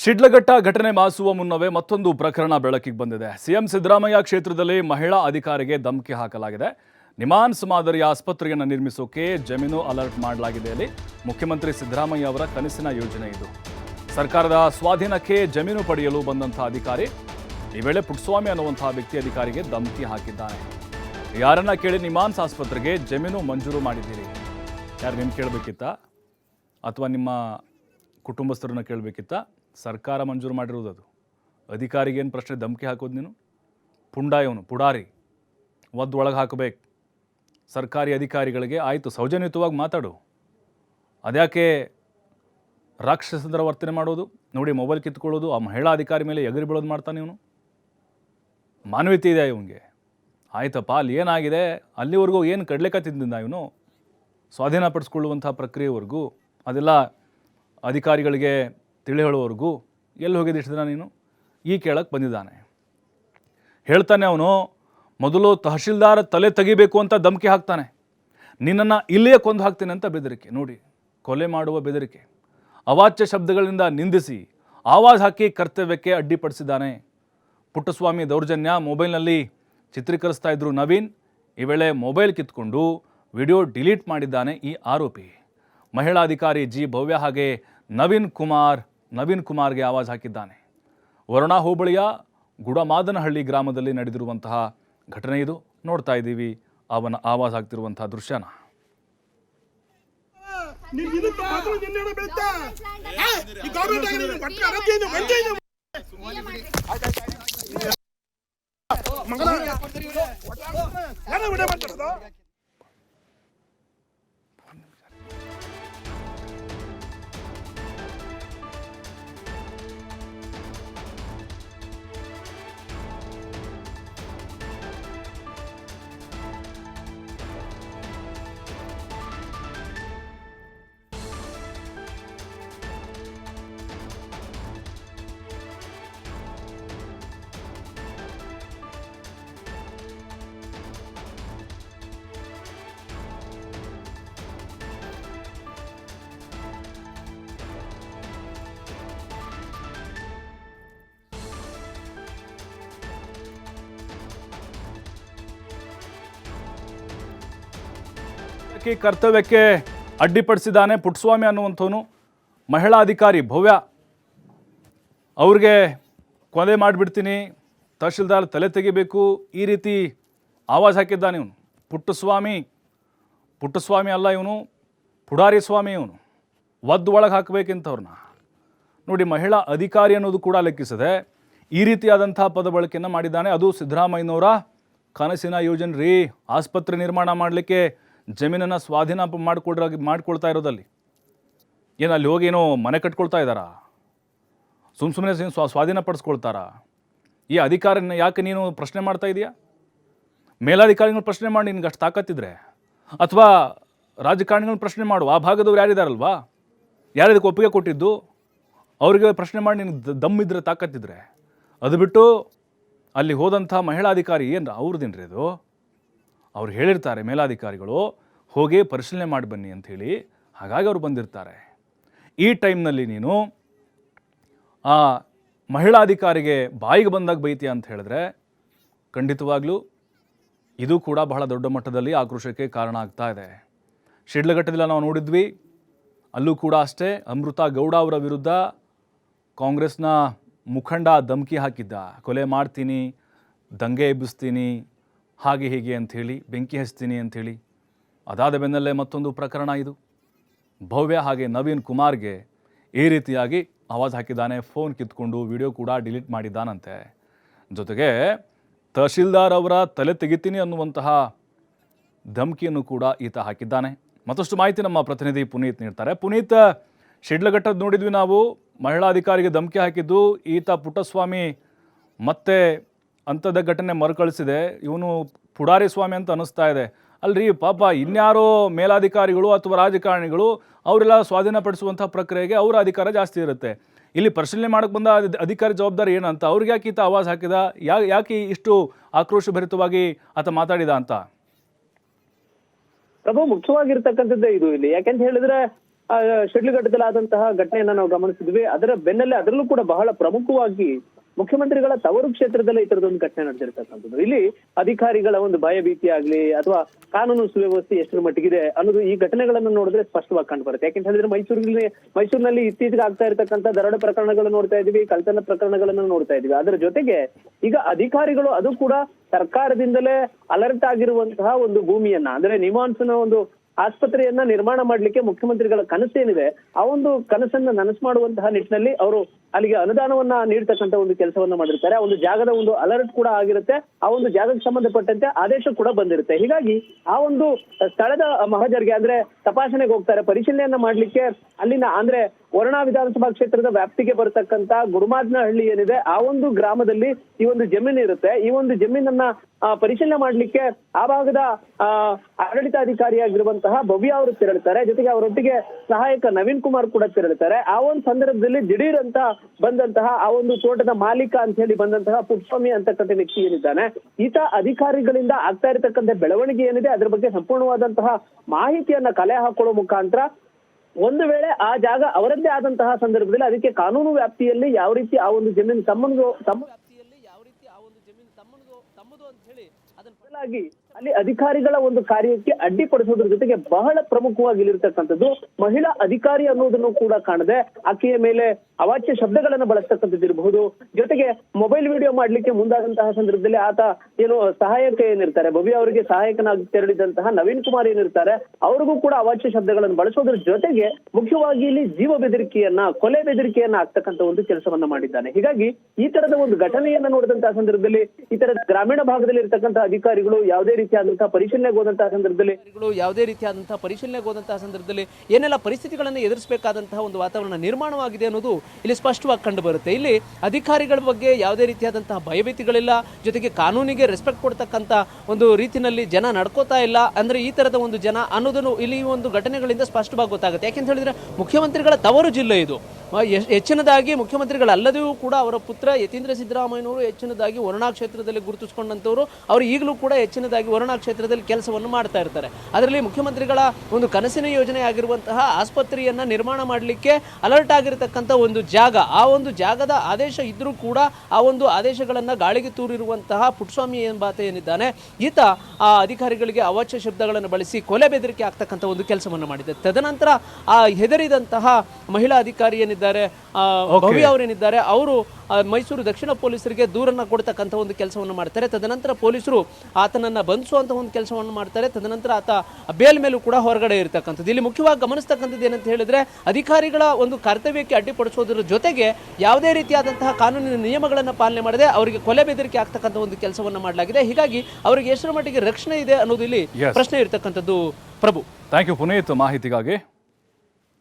ಶಿಡ್ಲಘಟ್ಟ ಘಟನೆ ಮಾಸುವ ಮುನ್ನವೇ ಮತ್ತೊಂದು ಪ್ರಕರಣ ಬೆಳಕಿಗೆ ಬಂದಿದೆ. ಸಿಎಂ ಸಿದ್ದರಾಮಯ್ಯ ಕ್ಷೇತ್ರದಲ್ಲಿ ಮಹಿಳಾ ಅಧಿಕಾರಿಗೆ ಧಮಕಿ ಹಾಕಲಾಗಿದೆ. ನಿಮಾನ್ಸ್ ಮಾದರಿಯ ಆಸ್ಪತ್ರೆಯನ್ನು ನಿರ್ಮಿಸೋಕೆ ಜಮೀನು ಅಲರ್ಟ್ ಮಾಡಲಾಗಿದೆ ಅಲ್ಲಿ. ಮುಖ್ಯಮಂತ್ರಿ ಸಿದ್ದರಾಮಯ್ಯ ಅವರ ಕನಸಿನ ಯೋಜನೆ ಇದು. ಸರ್ಕಾರದ ಸ್ವಾಧೀನಕ್ಕೆ ಜಮೀನು ಪಡೆಯಲು ಬಂದಂತಹ ಅಧಿಕಾರಿ, ಈ ವೇಳೆ ಪುಟ್ಸ್ವಾಮಿ ಅನ್ನುವಂತಹ ವ್ಯಕ್ತಿ ಅಧಿಕಾರಿಗೆ ಧಮಕಿ ಹಾಕಿದ್ದಾನೆ. ಯಾರನ್ನ ಕೇಳಿ ನಿಮಾನ್ಸ್ ಆಸ್ಪತ್ರೆಗೆ ಜಮೀನು ಮಂಜೂರು ಮಾಡಿದ್ದೀರಿ? ಯಾರು ನಿಮ್ಗೆ ಕೇಳಬೇಕಿತ್ತಾ? ಅಥವಾ ನಿಮ್ಮ ಕುಟುಂಬಸ್ಥರನ್ನ ಕೇಳಬೇಕಿತ್ತ? ಸರ್ಕಾರ ಮಂಜೂರು ಮಾಡಿರೋದು ಅದು. ಅಧಿಕಾರಿಗೆ ಏನು ಪ್ರಶ್ನೆ ಧಮಕಿ ಹಾಕೋದು ನೀನು? ಪುಂಡ ಇವನು ಪುಡಾರಿ. ಒದ್ದು ಒಳಗೆ ಹಾಕಬೇಕು. ಸರ್ಕಾರಿ ಅಧಿಕಾರಿಗಳಿಗೆ ಆಯಿತು ಸೌಜನ್ಯಯುತವಾಗಿ ಮಾತಾಡು. ಅದ್ಯಾಕೆ ರಾಕ್ಷಸಂದ್ರ ವರ್ತನೆ ಮಾಡೋದು? ನೋಡಿ, ಮೊಬೈಲ್ ಕಿತ್ಕೊಳ್ಳೋದು, ಆ ಮಹಿಳಾ ಅಧಿಕಾರಿ ಮೇಲೆ ಎಗರಿ ಬೀಳೋದು ಮಾಡ್ತಾನೆ ಇವನು. ಮಾನವೀಯತೆ ಇದೆ ಇವನಿಗೆ. ಆಯ್ತಪ್ಪ, ಅಲ್ಲಿ ಏನಾಗಿದೆ? ಅಲ್ಲಿವರೆಗೂ ಏನು ಕಡಲೆಕತ್ತಿದ್ದ ಇವನು? ಸ್ವಾಧೀನಪಡಿಸ್ಕೊಳ್ಳುವಂಥ ಪ್ರಕ್ರಿಯೆವರೆಗೂ ಅದೆಲ್ಲ ಅಧಿಕಾರಿಗಳಿಗೆ ತಿಳಿ ಹೇಳುವವರೆಗೂ ಎಲ್ಲಿ ಹೋಗಿದ್ದು ಇಷ್ಟು ದಿನ ನೀನು? ಈ ಕೇಳಕ್ಕೆ ಬಂದಿದ್ದಾನೆ. ಹೇಳ್ತಾನೆ ಅವನು, ಮೊದಲು ತಹಶೀಲ್ದಾರ್ ತಲೆ ತೆಗಿಬೇಕು ಅಂತ ಧಮಕಿ ಹಾಕ್ತಾನೆ. ನಿನ್ನನ್ನು ಇಲ್ಲೇ ಕೊಂದು ಹಾಕ್ತೀನಿ ಅಂತ ಬೆದರಿಕೆ. ನೋಡಿ, ಕೊಲೆ ಮಾಡುವ ಬೆದರಿಕೆ. ಅವಾಚ್ಯ ಶಬ್ದಗಳಿಂದ ನಿಂದಿಸಿ, ಆವಾಜ್ ಹಾಕಿ ಕರ್ತವ್ಯಕ್ಕೆ ಅಡ್ಡಿಪಡಿಸಿದ್ದಾನೆ. ಪುಟ್ಟಸ್ವಾಮಿ ದೌರ್ಜನ್ಯ, ಮೊಬೈಲ್ನಲ್ಲಿ ಚಿತ್ರೀಕರಿಸ್ತಾ ಇದ್ರು ನವೀನ್. ಈ ವೇಳೆ ಮೊಬೈಲ್ ಕಿತ್ಕೊಂಡು ವಿಡಿಯೋ ಡಿಲೀಟ್ ಮಾಡಿದ್ದಾನೆ ಈ ಆರೋಪಿ. ಮಹಿಳಾ ಅಧಿಕಾರಿ ಜಿ ಭವ್ಯ ಹಾಗೆ ನವೀನ್ ಕುಮಾರ್ ನವೀನ್ ಕುಮಾರ್ಗೆ ಆವಾಜ್ ಹಾಕಿದ್ದಾನೆ. ವರುಣಾ ಹೋಬಳಿಯ ಗುಡಮಾದನಹಳ್ಳಿ ಗ್ರಾಮದಲ್ಲಿ ನಡೆದಿರುವಂತಹ ಘಟನೆ ಇದು. ನೋಡ್ತಾ ಇದ್ದೀವಿ ಅವನ ಆವಾಜ್ ಆಗ್ತಿರುವಂತಹ ದೃಶ್ಯನ. ನೀನ್ ಈ ಕರ್ತವ್ಯಕ್ಕೆ ಅಡ್ಡಿಪಡಿಸಿದ್ದಾನೆ ಪುಟ್ಟಸ್ವಾಮಿ ಅನ್ನುವಂಥವನು ಮಹಿಳಾ ಅಧಿಕಾರಿ ಭವ್ಯ. ಅವ್ರಿಗೆ ಕೊಲೆ ಮಾಡಿಬಿಡ್ತೀನಿ, ತಹಶೀಲ್ದಾರ್ ತಲೆ ತೆಗಿಬೇಕು, ಈ ರೀತಿ ಆವಾಜ್ ಹಾಕಿದ್ದಾನೆ ಇವನು. ಪುಟ್ಟಸ್ವಾಮಿ ಪುಟ್ಟಸ್ವಾಮಿ ಅಲ್ಲ ಇವನು, ಪುಡಾರಿ ಸ್ವಾಮಿ ಇವನು. ಒದ್ದು ಒಳಗೆ ಹಾಕಬೇಕಿಂತವ್ರನ್ನ. ನೋಡಿ, ಮಹಿಳಾ ಅಧಿಕಾರಿ ಅನ್ನೋದು ಕೂಡ ಲೆಕ್ಕಿಸದೆ ಈ ರೀತಿಯಾದಂಥ ಪದ ಬಳಕೆಯನ್ನು ಮಾಡಿದ್ದಾನೆ. ಅದು ಸಿದ್ದರಾಮಯ್ಯನವರ ಕನಸಿನ ಯೋಜನೆ ರೀ. ಆಸ್ಪತ್ರೆ ನಿರ್ಮಾಣ ಮಾಡಲಿಕ್ಕೆ ಜಮೀನನ್ನು ಸ್ವಾಧೀನ ಮಾಡಿಕೊಡ್ರ ಮಾಡ್ಕೊಳ್ತಾ ಇರೋದಲ್ಲಿ. ಏನು ಅಲ್ಲಿ ಹೋಗಿ ಏನೋ ಮನೆ ಕಟ್ಕೊಳ್ತಾ ಇದ್ದಾರಾ? ಸುಮ್ಮ ಸುಮ್ಮನೆ ಸ್ವಾ, ಸ್ವಾಧೀನ ಪಡಿಸ್ಕೊಳ್ತಾರಾ? ಈ ಅಧಿಕಾರನ್ನ ಯಾಕೆ ನೀನು ಪ್ರಶ್ನೆ ಮಾಡ್ತಾ ಇದೀಯಾ? ಮೇಲಾಧಿಕಾರಿಗಳು ಪ್ರಶ್ನೆ ಮಾಡಿ ನಿನ್ಗೆ ಅಷ್ಟು ತಾಕತ್ತಿದ್ರೆ? ಅಥವಾ ರಾಜಕಾರಣಿಗಳನ್ನ ಪ್ರಶ್ನೆ ಮಾಡು, ಆ ಭಾಗದವ್ರು ಯಾರಿದಾರಲ್ವಾ? ಯಾರಿದಕ್ಕೆ ಒಪ್ಪಿಗೆ ಕೊಟ್ಟಿದ್ದು? ಅವರಿಗೆ ಪ್ರಶ್ನೆ ಮಾಡಿ ನಿನ್ಗೆ ದಮ್ಮಿದ್ರೆ ತಾಕತ್ತಿದ್ರೆ? ಅದು ಬಿಟ್ಟು ಅಲ್ಲಿ ಹೋದಂಥ ಮಹಿಳಾ ಅಧಿಕಾರಿ ಏನು ಅವ್ರದ್ದೇನ್ರಿ ಅದು? ಅವ್ರು ಹೇಳಿರ್ತಾರೆ ಮೇಲಾಧಿಕಾರಿಗಳು ಹೋಗಿ ಪರಿಶೀಲನೆ ಮಾಡಿ ಬನ್ನಿ ಅಂಥೇಳಿ ಹಾಗಾಗಿ ಅವರು ಬಂದಿರ್ತಾರೆ. ಈ ಟೈಮ್ನಲ್ಲಿ ನೀನು ಆ ಮಹಿಳಾ ಅಧಿಕಾರಿಗೆ ಬಾಯಿಗೆ ಬಂದಾಗ ಬೈತೀಯ ಅಂತ ಹೇಳಿದ್ರೆ ಖಂಡಿತವಾಗ್ಲೂ ಇದು ಕೂಡ ಬಹಳ ದೊಡ್ಡ ಮಟ್ಟದಲ್ಲಿ ಆಕ್ರೋಶಕ್ಕೆ ಕಾರಣ ಆಗ್ತಾ ಇದೆ. ಶಿಡ್ಲಘಟ್ಟದಲ್ಲಿ ನಾವು ನೋಡಿದ್ವಿ, ಅಲ್ಲೂ ಕೂಡ ಅಷ್ಟೇ ಅಮೃತ ಗೌಡ ಅವರ ವಿರುದ್ಧ ಕಾಂಗ್ರೆಸ್ನ ಮುಖಂಡ ಧಮಕಿ ಹಾಕಿದ್ದ, ಕೊಲೆ ಮಾಡ್ತೀನಿ, ದಂಗೆ ಎಬ್ಬಿಸ್ತೀನಿ, ಹಾಗೆ ಹೀಗೆ ಅಂಥೇಳಿ ಬೆಂಕಿ ಹಚ್ತೀನಿ ಅಂಥೇಳಿ ಅದಾದ ಬೆನ್ನಲ್ಲೇ ಮತ್ತೊಂದು ಪ್ರಕರಣ ಇದು. ಭವ್ಯ ಹಾಗೆ ನವೀನ್ ಕುಮಾರ್ಗೆ ಈ ರೀತಿಯಾಗಿ ಆವಾಜ್ ಹಾಕಿದ್ದಾನೆ, ಫೋನ್ ಕಿತ್ಕೊಂಡು ವಿಡಿಯೋ ಕೂಡ ಡಿಲೀಟ್ ಮಾಡಿದ್ದಾನಂತೆ. ಜೊತೆಗೆ ತಹಶೀಲ್ದಾರ್ ಅವರ ತಲೆ ತೆಗಿತೀನಿ ಅನ್ನುವಂತಹ ಧಮಕಿಯನ್ನು ಕೂಡ ಈತ ಹಾಕಿದ್ದಾನೆ. ಮತ್ತಷ್ಟು ಮಾಹಿತಿ ನಮ್ಮ ಪ್ರತಿನಿಧಿ ಪುನೀತ್ ನೀಡ್ತಾರೆ. ಪುನೀತ್, ಶಿಡ್ಲಘಟ್ಟದ ನೋಡಿದ್ವಿ ನಾವು. ಮಹಿಳಾ ಅಧಿಕಾರಿಗೆ ಧಮಕಿ ಹಾಕಿದ್ದು ಈತ ಪುಟ್ಟಸ್ವಾಮಿ ಮತ್ತೆ ಅಂಥದ್ದ ಘಟನೆ ಮರುಕಳಿಸಿದೆ. ಇವನು ಪುಡಾರಿ ಸ್ವಾಮಿ ಅಂತ ಅನ್ನಿಸ್ತಾ ಇದೆ. ಅಲ್ರಿ ಪಾಪ ಇನ್ಯಾರೋ ಮೇಲಾಧಿಕಾರಿಗಳು ಅಥವಾ ರಾಜಕಾರಣಿಗಳು ಅವರೆಲ್ಲ ಸ್ವಾಧೀನಪಡಿಸುವಂಥ ಪ್ರಕ್ರಿಯೆಗೆ ಅವರ ಅಧಿಕಾರ ಜಾಸ್ತಿ ಇರುತ್ತೆ. ಇಲ್ಲಿ ಪರಿಶೀಲನೆ ಮಾಡಕ್ಕೆ ಬಂದ ಅಧಿಕಾರಿ ಜವಾಬ್ದಾರಿ ಏನಂತ ಅವ್ರಿಗೆ ಯಾಕೆ ಈತ ಆವಾಜ್ ಹಾಕಿದ? ಯಾ ಯಾಕೆ ಇಷ್ಟು ಆಕ್ರೋಶಭರಿತವಾಗಿ ಆತ ಮಾತಾಡಿದ ಅಂತ? ಪ್ರಭು ಮುಖ್ಯವಾಗಿರ್ತಕ್ಕಂಥದ್ದೇ ಇದು ಇಲ್ಲಿ. ಯಾಕೆಂತ ಹೇಳಿದ್ರೆ ಆ, ಶಿಡ್ಲಘಟ್ಟದಲ್ಲಾದಂತಹ ಘಟನೆಯನ್ನ ನಾವು ಗಮನಿಸಿದ್ವಿ. ಅದರ ಬೆನ್ನಲ್ಲೇ ಅದರಲ್ಲೂ ಕೂಡ ಬಹಳ ಪ್ರಮುಖವಾಗಿ ಮುಖ್ಯಮಂತ್ರಿಗಳ ತವರು ಕ್ಷೇತ್ರದಲ್ಲೇ ಈ ತರದೊಂದು ಘಟನೆ ನಡೆದಿರ್ತಕ್ಕಂಥದ್ದು. ಇಲ್ಲಿ ಅಧಿಕಾರಿಗಳ ಒಂದು ಭಯಭೀತಿ ಆಗ್ಲಿ ಅಥವಾ ಕಾನೂನು ಸುವ್ಯವಸ್ಥೆ ಎಷ್ಟರ ಮಟ್ಟಿಗಿದೆ ಅನ್ನೋದು ಈ ಘಟನೆಗಳನ್ನು ನೋಡಿದ್ರೆ ಸ್ಪಷ್ಟವಾಗಿ ಕಂಡು ಬರುತ್ತೆ. ಯಾಕೆಂತ ಹೇಳಿದ್ರೆ ಮೈಸೂರಿನಲ್ಲಿ ಮೈಸೂರಿನಲ್ಲಿ ಇತ್ತೀಚೆಗೆ ಆಗ್ತಾ ಇರತಕ್ಕಂಥ ದರೋಡೆ ಪ್ರಕರಣಗಳನ್ನು ನೋಡ್ತಾ ಇದೀವಿ ಕಳ್ತನ ಪ್ರಕರಣಗಳನ್ನು ನೋಡ್ತಾ ಇದೀವಿ ಅದರ ಜೊತೆಗೆ ಈಗ ಅಧಿಕಾರಿಗಳು ಅದು ಕೂಡ ಸರ್ಕಾರದಿಂದಲೇ ಅಲರ್ಟ್ ಆಗಿರುವಂತಹ ಒಂದು ಭೂಮಿಯನ್ನ, ಅಂದ್ರೆ ನಿಮಾನ್ಸ್ನ ಒಂದು ಆಸ್ಪತ್ರೆಯನ್ನ ನಿರ್ಮಾಣ ಮಾಡ್ಲಿಕ್ಕೆ ಮುಖ್ಯಮಂತ್ರಿಗಳ ಕನಸೇನಿದೆ, ಆ ಒಂದು ಕನಸನ್ನ ನನಸು ಮಾಡುವಂತಹ ನಿಟ್ಟಿನಲ್ಲಿ ಅವರು ಅಲ್ಲಿಗೆ ಅನುದಾನವನ್ನ ನೀಡ್ತಕ್ಕಂತ ಒಂದು ಕೆಲಸವನ್ನ ಮಾಡಿರ್ತಾರೆ. ಒಂದು ಜಾಗದ ಒಂದು ಅಲರ್ಟ್ ಕೂಡ ಆಗಿರುತ್ತೆ. ಆ ಒಂದು ಜಾಗಕ್ಕೆ ಸಂಬಂಧಪಟ್ಟಂತೆ ಆದೇಶ ಕೂಡ ಬಂದಿರುತ್ತೆ. ಹೀಗಾಗಿ ಆ ಒಂದು ಸ್ಥಳದ ಮಹಜರಿಗೆ ಅಂದ್ರೆ ತಪಾಸಣೆಗೆ ಹೋಗ್ತಾರೆ. ಪರಿಶೀಲನೆಯನ್ನ ಮಾಡ್ಲಿಕ್ಕೆ ಅಲ್ಲಿನ ಅಂದ್ರೆ ವರುಣಾ ವಿಧಾನಸಭಾ ಕ್ಷೇತ್ರದ ವ್ಯಾಪ್ತಿಗೆ ಬರತಕ್ಕಂತ ಗುರುಮಾದ್ನಹಳ್ಳಿ ಏನಿದೆ, ಆ ಒಂದು ಗ್ರಾಮದಲ್ಲಿ ಈ ಒಂದು ಜಮೀನು ಇರುತ್ತೆ. ಈ ಒಂದು ಜಮೀನನ್ನ ಪರಿಶೀಲನೆ ಮಾಡ್ಲಿಕ್ಕೆ ಆ ಭಾಗದ ಆಡಳಿತಾಧಿಕಾರಿ ಆಡಳಿತಾಧಿಕಾರಿಯಾಗಿರುವಂತಹ ಭವ್ಯ ಅವರು ತೆರಳುತ್ತಾರೆ ಜೊತೆಗೆ ಅವರೊಟ್ಟಿಗೆ ಸಹಾಯಕ ನವೀನ್ ಕುಮಾರ್ ಕೂಡ ತೆರಳುತ್ತಾರೆ ಆ ಒಂದು ಸಂದರ್ಭದಲ್ಲಿ ದಿಢೀರ್ ಅಂತ ಬಂದಂತಹ ಆ ಒಂದು ತೋಟದ ಮಾಲೀಕ ಅಂತ ಹೇಳಿ ಬಂದಂತಹ ಪುಟ್ಸ್ವಾಮಿ ಅಂತಕ್ಕಂಥ ವ್ಯಕ್ತಿ ಏನಿದ್ದಾನೆ, ಈತ ಅಧಿಕಾರಿಗಳಿಂದ ಆಗ್ತಾ ಇರತಕ್ಕಂಥ ಬೆಳವಣಿಗೆ ಏನಿದೆ, ಅದ್ರ ಬಗ್ಗೆ ಸಂಪೂರ್ಣವಾದಂತಹ ಮಾಹಿತಿಯನ್ನ ಕಲೆ ಹಾಕೊಳ್ಳೋ ಮುಖಾಂತರ ಒಂದು ವೇಳೆ ಆ ಜಾಗ ಅವರದ್ದೇ ಆದಂತಹ ಸಂದರ್ಭದಲ್ಲಿ ಅದಕ್ಕೆ ಕಾನೂನು ವ್ಯಾಪ್ತಿಯಲ್ಲಿ ಯಾವ ರೀತಿ ಆ ಒಂದು ಜಮೀನು ತಮ್ಮನಿಗೂ ತಮ್ಮ ವ್ಯಾಪ್ತಿಯಲ್ಲಿ ಯಾವ ರೀತಿ ಆ ಒಂದು ಜಮೀನು ತಮ್ಮನಿಗೂ ತಮ್ಮದು ಅಂತ ಹೇಳಿ ಅದನ್ನ ಬದಲಾಗಿ ಅಲ್ಲಿ ಅಧಿಕಾರಿಗಳ ಒಂದು ಕಾರ್ಯಕ್ಕೆ ಅಡ್ಡಿಪಡಿಸೋದ್ರ ಜೊತೆಗೆ ಬಹಳ ಪ್ರಮುಖವಾಗಿ ಇಲ್ಲಿರ್ತಕ್ಕಂಥದ್ದು ಮಹಿಳಾ ಅಧಿಕಾರಿ ಅನ್ನೋದನ್ನು ಕೂಡ ಕಾಣದೆ ಆಕೆಯ ಮೇಲೆ ಅವಾಚ್ಯ ಶಬ್ದಗಳನ್ನು ಬಳಸ್ತಕ್ಕಂಥದ್ದು ಇರಬಹುದು. ಜೊತೆಗೆ ಮೊಬೈಲ್ ವಿಡಿಯೋ ಮಾಡ್ಲಿಕ್ಕೆ ಮುಂದಾದಂತಹ ಸಂದರ್ಭದಲ್ಲಿ ಆತ ಏನು ಸಹಾಯಕ ಏನಿರ್ತಾರೆ, ಭವ್ಯ ಅವರಿಗೆ ಸಹಾಯಕನಾಗಿ ತೆರಳಿದಂತಹ ನವೀನ್ ಕುಮಾರ್ ಏನಿರ್ತಾರೆ, ಅವ್ರಿಗೂ ಕೂಡ ಅವಾಚ್ಯ ಶಬ್ದಗಳನ್ನು ಬಳಸೋದ್ರ ಜೊತೆಗೆ ಮುಖ್ಯವಾಗಿ ಇಲ್ಲಿ ಜೀವ ಬೆದರಿಕೆಯನ್ನ, ಕೊಲೆ ಬೆದರಿಕೆಯನ್ನ ಆಗ್ತಕ್ಕಂಥ ಒಂದು ಕೆಲಸವನ್ನ ಮಾಡಿದ್ದಾನೆ. ಹೀಗಾಗಿ ಈ ತರದ ಒಂದು ಘಟನೆಯನ್ನ ನೋಡಿದಂತಹ ಸಂದರ್ಭದಲ್ಲಿ ಈ ತರದ ಗ್ರಾಮೀಣ ಭಾಗದಲ್ಲಿ ಇರ್ತಕ್ಕಂತಹ ಅಧಿಕಾರಿಗಳು ಯಾವುದೇ ರೀತಿಯಾದಂತಹ ಪರಿಶೀಲನೆಗೆ ಹೋದಂತಹ ಸಂದರ್ಭದಲ್ಲಿ ಯಾವುದೇ ರೀತಿಯಾದಂತಹ ಪರಿಶೀಲನೆಗೆ ಹೋದಂತಹ ಸಂದರ್ಭದಲ್ಲಿ ಏನೆಲ್ಲ ಪರಿಸ್ಥಿತಿಗಳನ್ನು ಎದುರಿಸಬೇಕಾದಂತಹ ಒಂದು ವಾತಾವರಣ ನಿರ್ಮಾಣವಾಗಿದೆ ಅನ್ನೋದು ಇಲ್ಲಿ ಸ್ಪಷ್ಟವಾಗಿ ಕಂಡು ಬರುತ್ತೆ. ಇಲ್ಲಿ ಅಧಿಕಾರಿಗಳ ಬಗ್ಗೆ ಯಾವುದೇ ರೀತಿಯಾದಂತಹ ಭಯಭೀತಿಗಳಿಲ್ಲ. ಜೊತೆಗೆ ಕಾನೂನಿಗೆ ರೆಸ್ಪೆಕ್ಟ್ ಕೊಡ್ತಕ್ಕಂಥ ಒಂದು ರೀತಿಯಲ್ಲಿ ಜನ ನಡ್ಕೋತಾ ಇಲ್ಲ. ಅಂದ್ರೆ ಈ ತರದ ಒಂದು ಜನ ಅನ್ನೋದನ್ನು ಇಲ್ಲಿ ಒಂದು ಘಟನೆಗಳಿಂದ ಸ್ಪಷ್ಟವಾಗಿ ಗೊತ್ತಾಗುತ್ತೆ. ಯಾಕೆಂತ ಹೇಳಿದ್ರೆ ಮುಖ್ಯಮಂತ್ರಿಗಳ ತವರು ಜಿಲ್ಲೆ ಇದು. ಹೆಚ್ಚಿನದಾಗಿ ಮುಖ್ಯಮಂತ್ರಿಗಳಲ್ಲದೆಯೂ ಕೂಡ ಅವರ ಪುತ್ರ ಯತೀಂದ್ರ ಸಿದ್ದರಾಮಯ್ಯನವರು ಹೆಚ್ಚಿನದಾಗಿ ವರುಣಾ ಕ್ಷೇತ್ರದಲ್ಲಿ ಗುರುತಿಸಿಕೊಂಡಂಥವ್ರು. ಅವರು ಈಗಲೂ ಕೂಡ ಹೆಚ್ಚಿನದಾಗಿ ವರುಣಾ ಕ್ಷೇತ್ರದಲ್ಲಿ ಕೆಲಸವನ್ನು ಮಾಡ್ತಾ ಇರ್ತಾರೆ. ಅದರಲ್ಲಿ ಮುಖ್ಯಮಂತ್ರಿಗಳ ಒಂದು ಕನಸಿನ ಯೋಜನೆ ಆಗಿರುವಂತಹ ಆಸ್ಪತ್ರೆಯನ್ನ ನಿರ್ಮಾಣ ಮಾಡಲಿಕ್ಕೆ ಅಲರ್ಟ್ ಆಗಿರತಕ್ಕಂಥ ಒಂದು ಜಾಗ, ಆ ಒಂದು ಜಾಗದ ಆದೇಶ ಇದ್ದರೂ ಕೂಡ ಆ ಒಂದು ಆದೇಶಗಳನ್ನು ಗಾಳಿಗೆ ತೂರಿರುವಂತಹ ಪುಟ್ಸ್ವಾಮಿ ಎಂಬಾತ ಏನಿದ್ದಾನೆ, ಈತ ಆ ಅಧಿಕಾರಿಗಳಿಗೆ ಅವಾಚ್ಯ ಶಬ್ದಗಳನ್ನು ಬಳಸಿ ಕೊಲೆ ಬೆದರಿಕೆ ಆಗ್ತಕ್ಕಂಥ ಒಂದು ಕೆಲಸವನ್ನು ಮಾಡಿದೆ. ತದನಂತರ ಆ ಹೆದರಿದಂತಹ ಮಹಿಳಾ ಅಧಿಕಾರಿ ಏನಿದ್ದಾರೆ ಆ, ಭವ್ಯ ಅವರೇನಿದ್ದಾರೆ ಅವರು ಮೈಸೂರು ದಕ್ಷಿಣ ಪೊಲೀಸರಿಗೆ ದೂರನ್ನ ಕೊಡ್ತಕ್ಕಂಥ ಒಂದು ಕೆಲಸವನ್ನು ಮಾಡ್ತಾರೆ. ತದನಂತರ ಪೊಲೀಸರು ಆತನನ್ನ ಬಂಧಿಸುವಂತಹ ಒಂದು ಕೆಲಸವನ್ನು ಮಾಡ್ತಾರೆ. ತದನಂತರ ಆತ ಬೇಲ್ ಮೇಲೂ ಕೂಡ ಹೊರಗಡೆ ಇರತಕ್ಕಂಥದ್ದು. ಇಲ್ಲಿ ಮುಖ್ಯವಾಗಿ ಗಮನಿಸ್ತಕ್ಕಂಥದ್ದು ಏನಂತ ಹೇಳಿದ್ರೆ ಅಧಿಕಾರಿಗಳ ಒಂದು ಕರ್ತವ್ಯಕ್ಕೆ ಅಡ್ಡಿಪಡಿಸೋದ್ರ ಜೊತೆಗೆ ಯಾವುದೇ ರೀತಿಯಾದಂತಹ ಕಾನೂನಿನ ನಿಯಮಗಳನ್ನು ಪಾಲನೆ ಮಾಡದೆ ಅವರಿಗೆ ಕೊಲೆ ಬೆದರಿಕೆ ಆಗ್ತಕ್ಕಂಥ ಒಂದು ಕೆಲಸವನ್ನು ಮಾಡಲಾಗಿದೆ. ಹೀಗಾಗಿ ಅವರಿಗೆ ಎಷ್ಟರ ಮಟ್ಟಿಗೆ ರಕ್ಷಣೆ ಇದೆ ಅನ್ನೋದು ಇಲ್ಲಿ ಪ್ರಶ್ನೆ ಇರತಕ್ಕಂಥದ್ದು. ಪ್ರಭು. ಥ್ಯಾಂಕ್ ಯು ಪುನೀತ್ ಮಾಹಿತಿಗಾಗಿ.